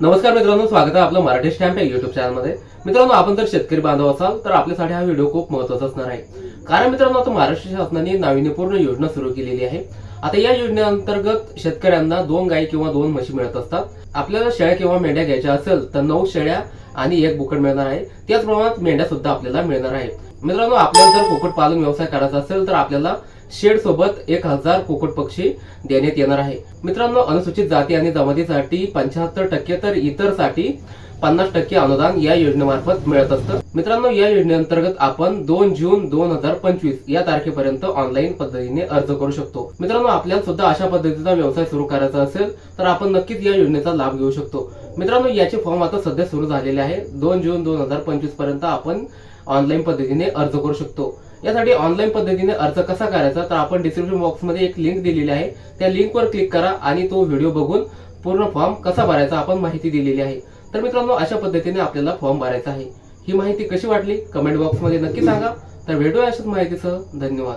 नमस्कार मित्रांनो स्वागत आहे आपलं मराठी स्टॅम्प या युट्यूब चॅनलमध्ये मित्रांनो आपण जर शेतकरी बांधव असाल तर आपल्यासाठी हा व्हिडिओ खूप महत्त्वाचा असणार आहे. कारण मित्रांनो आता महाराष्ट्र शासनाने नाविन्यपूर्ण योजना सुरू केलेली आहे. आता या योजनेअंतर्गत शेतकऱ्यांना दोन गाई किंवा दोन म्हशी मिळत असतात. आपल्याला शेळ्या किंवा मेंढ्या घ्यायच्या असेल तर नऊ शेळ्या आणि एक बोकड मिळणार आहे. त्याच प्रमाणात मेंढ्या सुद्धा आपल्याला मिळणार आहे मित्रांनो आपल्याला जर कुक्कुट पालन व्यवसाय करायचा असेल तर आपल्याला शेड सोबत एक हजार कुकुट पक्षी देण्यात येणार आहे. मित्रांनो अनुसूचित जाती आणि जमातीसाठी पंच्याहत्तर टक्के तर इतरसाठी पन्नास टक्के अनुदान या योजनेमार्फत मिळत असतं. मित्रांनो या योजनेअंतर्गत आपण दोन जून दोन हजार पंचवीस या तारखेपर्यंत ऑनलाईन पद्धतीने अर्ज करू शकतो. मित्रांनो आपल्याला सुद्धा अशा पद्धतीचा व्यवसाय सुरू करायचा असेल तर आपण नक्कीच या योजनेचा लाभ घेऊ शकतो. मित्रांनो याचे फॉर्म आता सध्या सुरू झालेले आहे. दोन जून दोन हजार पंचवीसपर्यंत आपण ऑनलाईन पद्धतीने अर्ज करू शकतो. यासाठी ऑनलाईन पद्धतीने अर्ज कसा करायचा तर आपण डिस्क्रिप्शन बॉक्समध्ये एक लिंक दिलेली आहे. त्या लिंकवर क्लिक करा आणि तो व्हिडिओ बघून पूर्ण फॉर्म कसा भरायचा आपण माहिती दिलेली आहे. तर मित्रांनो अशा पद्धतीने आपल्याला फॉर्म भरायचा आहे. ही माहिती कशी वाटली? कमेंट बॉक्समध्ये नक्की सांगा. तर भेटूया अशाच माहितीसह. धन्यवाद.